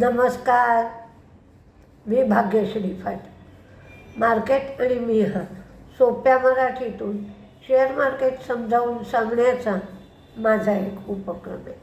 नमस्कार. मी भाग्यश्री फाट मार्केट आणि मी हा सोप्या मराठीतून शेअर मार्केट समजावून सांगण्याचा माझा एक उपक्रम आहे.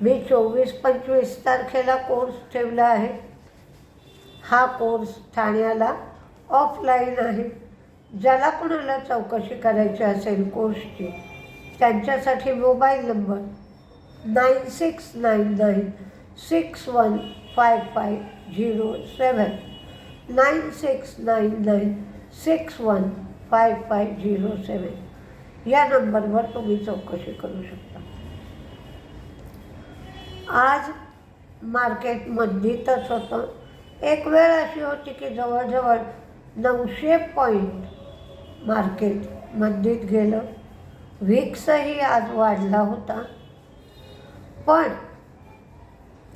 मी चोवीस पंचवीस तारखेला कोर्स ठेवला आहे. हा कोर्स ठाण्याला ऑफलाईन आहे. ज्याला कोणाला चौकशी करायची असेल कोर्सची त्यांच्यासाठी mobile number nine six nine nine six one five five zero seven nine six nine nine six one five five zero seven या नंबरवर तुम्ही चौकशी करू शकता. आज मार्केट मंदीतच होतं एक वेळ अशी होती की जवळजवळ नऊशे पॉईंट मार्केट मंदीत गेलं व्हिक्सही आज वाढला होता. पण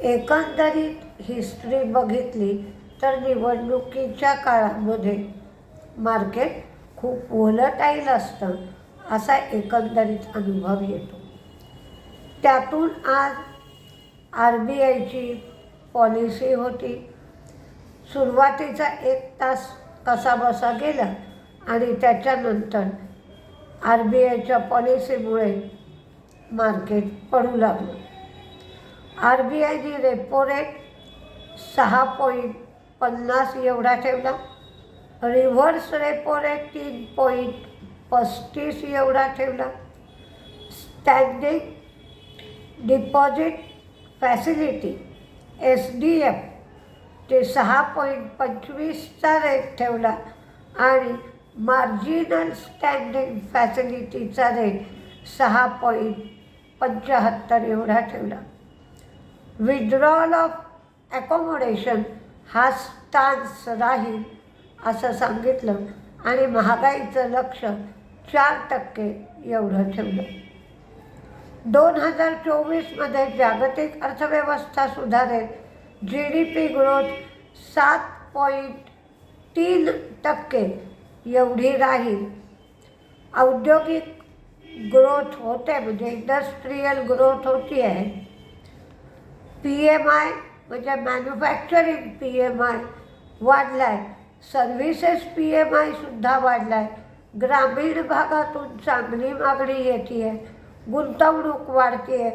एकंदरीत हिस्ट्री बघितली तर निवडणुकीच्या काळामध्ये मार्केट खूप वोलटाईल असतं असा एकंदरीत अनुभव येतो. त्यातून आज आर बी आयची पॉलिसी होती. सुरुवातीचा एक तास कसाबसा गेला आणि त्याच्यानंतर आर बी आयच्या पॉलिसीमुळे मार्केट पडू लागलं. आर बी आयने रेपो रेट सहा पॉईंट पन्नास एवढा ठेवला. रिव्हर्स रेपो रेट तीन पॉईंट पस्तीस एवढा ठेवला. Standing deposit facility S D F ते सहा पॉईंट पंचवीसचा रेट ठेवला आणि मार्जिनल स्टँडिंग फॅसिलिटीचा रेट सहा पॉईंट पंच्याहत्तर एवढा ठेवला. विड्रॉल ऑफ ॲकोमोडेशन हा स्टान्स राहील असं सांगितलं. आणि महागाईचं लक्ष चार टक्के एवढं ठेवलं. दोन हजार चोवीसमध्ये जागतिक अर्थव्यवस्था सुधारेल. जी डी पी ग्रोथ सात पॉईंट तीन टक्के एवढी राहील. औद्योगिक ग्रोथ होते म्हणजे इंडस्ट्रीयल ग्रोथ होती आहे पी एम आय म्हणजे मॅन्युफॅक्चरिंग पी एम आय वाढला आहे सर्व्हिसेस पी एम आयसुद्धा वाढला आहे ग्रामीण भागातून चांगली मागणी येते आहे गुंतवणूक वाढते आहे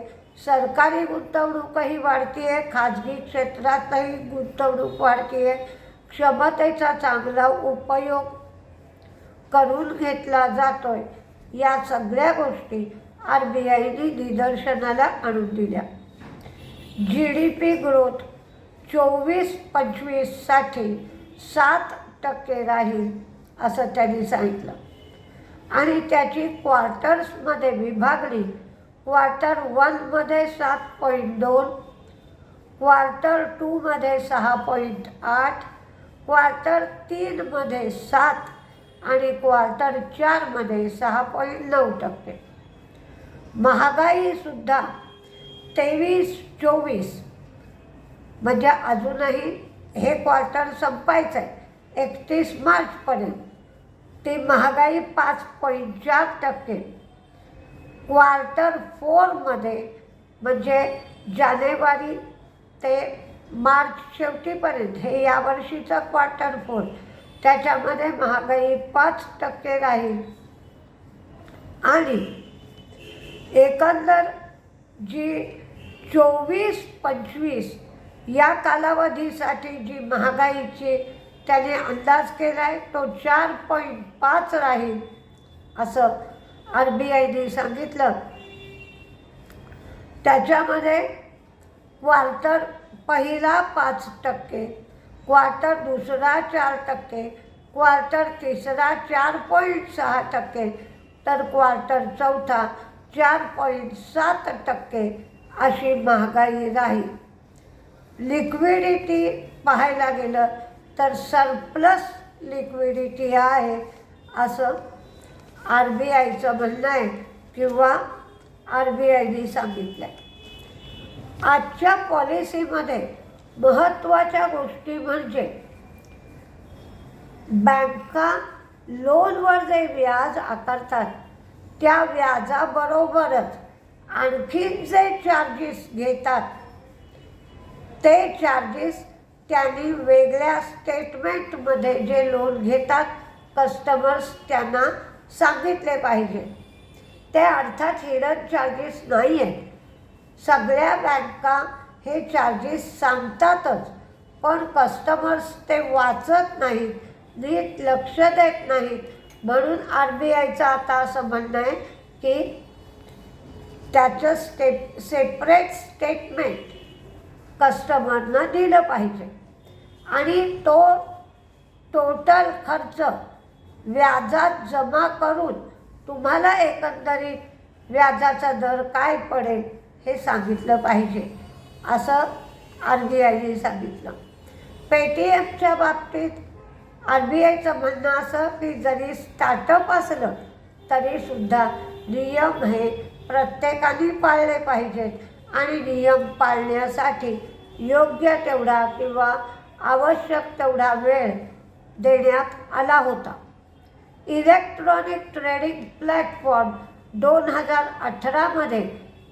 सरकारी गुंतवणूकही वाढते आहे खाजगी क्षेत्रातही गुंतवणूक वाढते आहे क्षमतेचा चांगला उपयोग करून घेतला जातो आहे या सगळ्या गोष्टी आर बी आयने निदर्शनाला आणून दिल्या. जी डी पी ग्रोथ चोवीस पंचवीससाठी सात टक्के राहील असं त्यांनी सांगितलं. आणि त्याची क्वार्टर्समध्ये विभागणी क्वार्टर वनमध्ये सात पॉईंट दोन क्वार्टर टूमध्ये सहा पॉईंट आठ क्वार्टर तीनमध्ये सात आणि क्वार्टर चारमध्ये सहा पॉईंट नऊ टक्के. महागाईसुद्धा तेवीस चोवीस. म्हणजे अजूनही हे क्वार्टर संपायचं आहे एकतीस मार्चपर्यंत. ती महागाई पाच पॉईंट चार टक्के. क्वार्टर फोरमध्ये म्हणजे जानेवारी ते मार्च शेवटीपर्यंत हे यावर्षीचं क्वार्टर फोर त्याच्यामध्ये महागाई पाच टक्के राहील. आणि एकंदर जी चोवीस पंचवीस या कालावधीसाठी जी महागाईची त्याने अंदाज केला आहे तो चार पॉईंट पाच राहील असं आर बी आयने सांगितलं. त्याच्यामध्ये क्वार्टर पहिला पाच टक्के क्वार्टर दुसरा चार टक्के क्वार्टर तिसरा चार पॉईंट सहा टक्के तर क्वार्टर चौथा चार पॉईंट सात टक्के अशी महागाई राहील लिक्विडिटी पाहायला गेलं तर सरप्लस लिक्विडिटी आहे असं आर बी आयचं म्हणणं आहे किंवा आर बी आयने सांगितलं आहे आजच्या पॉलिसीमध्ये महत्त्वाच्या गोष्टी म्हणजे बँका लोनवर जे व्याज आकारतात त्या व्याजाबरोबरच आणखीन जे चार्जेस घेतात ते चार्जेस त्यांनी वेगळ्या स्टेटमेंटमध्ये जे लोन घेतात कस्टमर्स त्यांना सांगितले पाहिजे. ते अर्थात हिडन चार्जेस नाही आहेत सगळ्या बँका हे चार्जेस सांगतातच पण कस्टमर्स ते वाचत नाहीत नीट लक्ष देत नाहीत. म्हणून आर बी आयचं आता असं म्हणणं आहे की त्याचं स्टेप सेपरेट स्टेटमेंट कस्टमरनं दिलं पाहिजे. आणि तो टोटल खर्च व्याजात जमा करून तुम्हाला एकंदरीत व्याजाचा दर काय पडेल हे सांगितलं पाहिजे. असं आर बी आयने सांगितलं. पेटीएमच्या बाबतीत आर बी आयचं म्हणणं असं की जरी स्टार्टअप असलं तरीसुद्धा नियम हे प्रत्येकाने पाळले पाहिजेत आणि नियम पाळण्यासाठी योग्य तेवढा किंवा आवश्यक तेवढा वेळ देण्यात आला होता. इलेक्ट्रॉनिक ट्रेडिंग प्लॅटफॉर्म दोन हजार अठरामध्ये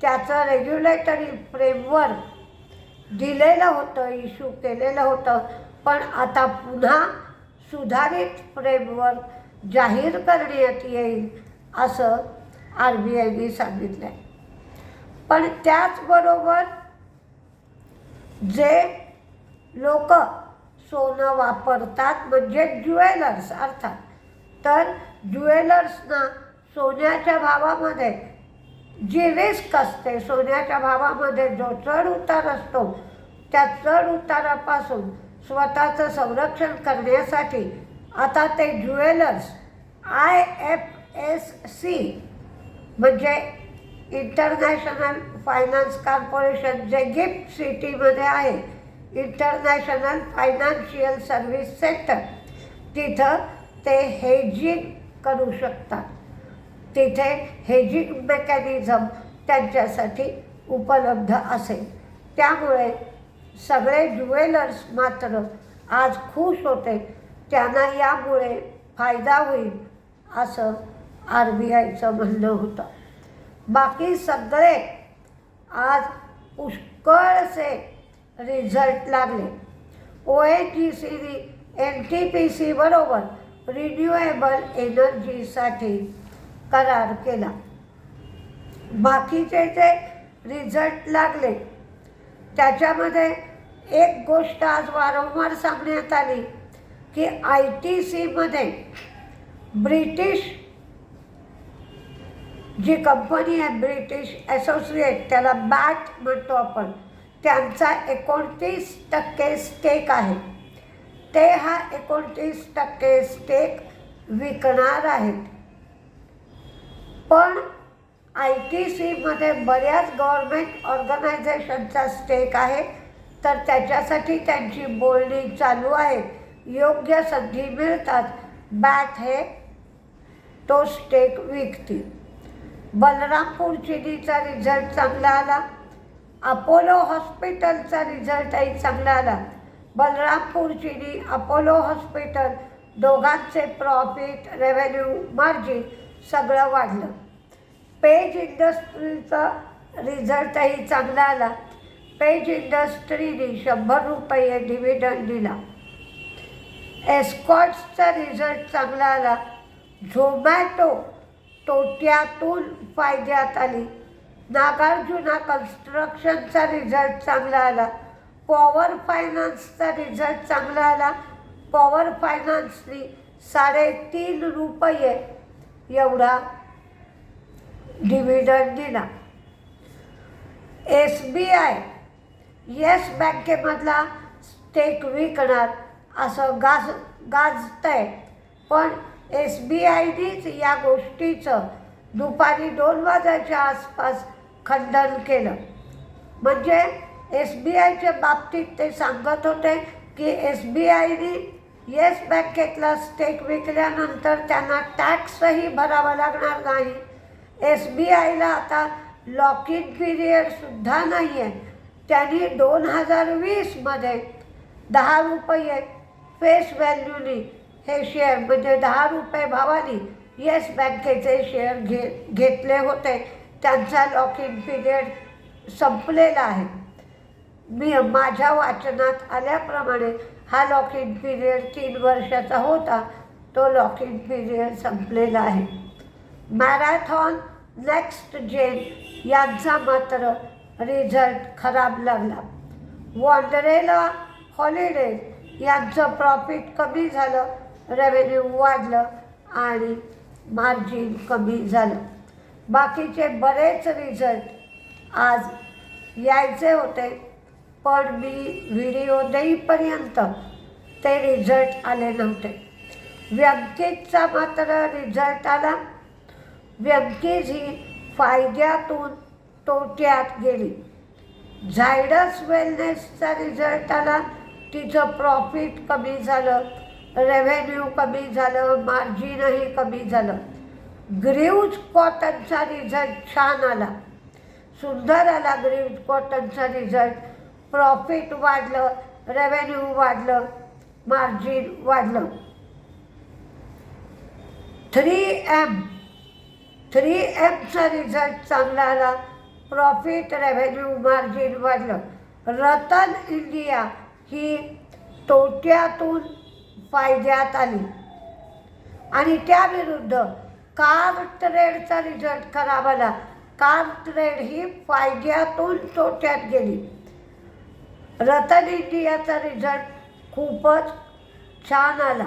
त्याचं रेग्युलेटरी फ्रेमवर्क दिलेलं होतं इश्यू केलेलं होतं पण आता पुन्हा सुधारित फ्रेमवर्क जाहीर करण्यात येईल असं आर बी आयने सांगितलं आहे पण त्याचबरोबर जे लोक सोनं वापरतात म्हणजे ज्वेलर्स अर्थात. तर ज्वेलर्सना सोन्याच्या भावामध्ये जी रिस्क असते सोन्याच्या भावामध्ये जो चढ उतार असतो त्या चढ उतारापासून स्वतःचं संरक्षण करण्यासाठी आता ते jewellers I F S C म्हणजे इंटरनॅशनल फायनान्स कॉर्पोरेशन जे गिफ्ट सिटीमध्ये आहे इंटरनॅशनल फायनान्शियल सर्व्हिस सेंटर तिथं ते हेजिंग करू शकतात. तिथे हेजिंग मेकॅनिझम त्यांच्यासाठी उपलब्ध असेल. त्यामुळे सगळे ज्वेलर्स मात्र आज खुश होते. त्यांना यामुळे फायदा होईल असं आर बी आयचं बंद होतं. बाकी सगळे आज पुष्कळसे रिझल्ट लागले. ओ ए टी सीनी एन टी पी सी बरोबर रिन्युएबल एनर्जीसाठी करार केला. बाकीचे जे रिझल्ट लागले त्याच्यामध्ये एक गोष्ट आज वारंवार सांगण्यात आली की आय टी सीमध्ये ब्रिटिश जी कंपनी आहे ब्रिटिश असोसिएट त्याला बॅट म्हणतो आपण. त्यांचा एकोणतीस टक्के स्टेक आहे. ते हा एकोणतीस टक्के स्टेक विकणार आहेत. पण आय टी सीमध्ये बऱ्याच गव्हर्मेंट ऑर्गनायझेशनचा स्टेक आहे. तर त्याच्यासाठी त्यांची बोलणी चालू आहे. योग्य संधी मिळतात. बॅट हे तो स्टेक विकतील. बलरामपूर चिनीचा रिझल्ट चांगला आला. अपोलो हॉस्पिटलचा रिझल्टही चांगला आला. बलरामपूर चिनी अपोलो हॉस्पिटल दोघांचे प्रॉफिट रेव्हेन्यू मार्जिन सगळं वाढलं. पेज इंडस्ट्रीचा रिझल्टही चांगला आला. पेज इंडस्ट्रीने शंभर रुपये डिव्हिडंड दिला. एस्कॉट्सचा रिझल्ट चांगला आला. झोमॅटो तोट्यातून फायद्यात आली. नागार्जुना कन्स्ट्रक्शनचा रिझल्ट चांगला आला. पॉवर फायनान्सचा रिझल्ट चांगला आला. पॉवर फायनान्सनी साडेतीन रुपये एवढा डिव्हिडंड दिला. एस बी आय येस बँकेमधला स्टेक विकणार असं गाज गाजतंय. आहे पण एस बी आयनीच या गोष्टीचं दुपारी दोन वाजायच्या आसपास खंडन केलं. म्हणजे एस बी आयच्या बाबतीत ते सांगत होते की एस बी आयने येस बँकेतला स्टेक विकल्यानंतर त्यांना टॅक्सही भरावा लागणार नाही. एस बी आयला आता लॉक इन पिरियडसुद्धा नाही आहे त्यांनी दोन हजार वीसमध्ये दहा रुपये फेस व्हॅल्यूनी हे शेअर म्हणजे दहा रुपये भावानी. येस बँकेचे शेअर घे घेतले होते. त्यांचा लॉक इन पिरियड संपलेला आहे. मी माझ्या वाचनात आल्याप्रमाणे हा लॉक इन पिरियड तीन वर्षाचा होता. तो लॉक इन पिरियड संपलेला आहे. मॅराथॉन नेक्स्ट जेन यांचा मात्र रिझल्ट खराब लागला. वॉन्डरेला हॉलिडे यांचं प्रॉफिट कमी झालं. रेव्हेन्यू वाढलं आणि मार्जिन कमी झालं. बाकीचे बरेच रिझल्ट आज यायचे होते पण मी व्हिडिओ देईपर्यंत ते रिझल्ट आले नव्हते. व्यंकितचा मात्र रिझल्ट आला. व्यंकीज ही फायद्यातून तोट्यात गेली. झायडस वेलनेसचा रिझल्ट आला. तिचं प्रॉफिट कमी झालं. रेव्हेन्यू कमी झालं मार्जिनही कमी झालं. ग्रीव्ज कॉटनचा रिझल्ट छान आला. सुंदर आला ग्रीव्ज कॉटनचा रिझल्ट प्रॉफिट वाढलं रेव्हेन्यू वाढलं मार्जिन वाढलं. थ्री एम थ्री एमचा रिझल्ट चांगला आला. प्रॉफिट रेव्हेन्यू मार्जिन वाढलं. रतन इंडिया ही तोट्यातून फायद्यात आली. आणि त्याविरुद्ध कार ट्रेडचा रिझल्ट खराब आला कार ट्रेड ही फायद्यातून तोट्यात गेली. रतन इंडियाचा रिझल्ट खूपच छान आला.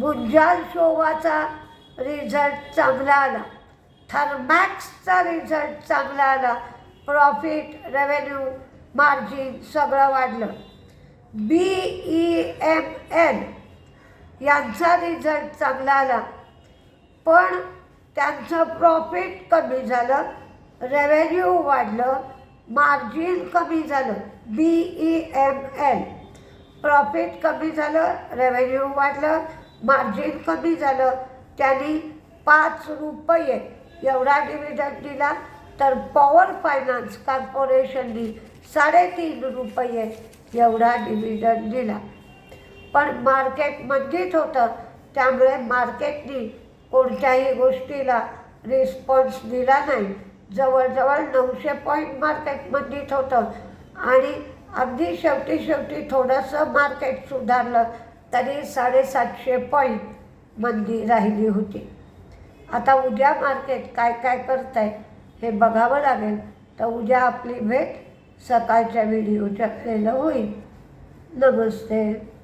गुंजाल शोवाचा रिझल्ट चांगला आला. थर्मॅक्सचा रिझल्ट चांगला आला. प्रॉफिट रेव्हेन्यू मार्जिन सगळं वाढलं. बी ई एम एल यांचा रिझल्ट चांगला आला. पण त्यांचं प्रॉफिट कमी झालं. रेव्हेन्यू वाढलं. मार्जिन कमी झालं. B E M L profit कमी झालं. रेव्हेन्यू वाढलं. मार्जिन कमी झालं. त्यांनी पाच रुपये एवढा डिव्हिडंड दिला. तर पॉवर फायनान्स कॉर्पोरेशननी साडेतीन रुपये एवढा डिव्हिडंड दिला. पण मार्केट मंदीत होतं. त्यामुळे मार्केटनी कोणत्याही गोष्टीला रिस्पॉन्स दिला नाही. जवळजवळ नऊशे पॉईंट मार्केट मंदीत होतं. आणि अगदी शेवटी शेवटी थोडंसं मार्केट सुधारलं तरी साडेसातशे पॉईंट मंदी राहिली होती. आता उद्या मार्केट काय काय करत आहे हे बघावं लागेल. तर उद्या आपली भेट सकाळच्या व्हिडिओच्या टाकलेला होईल. नमस्ते.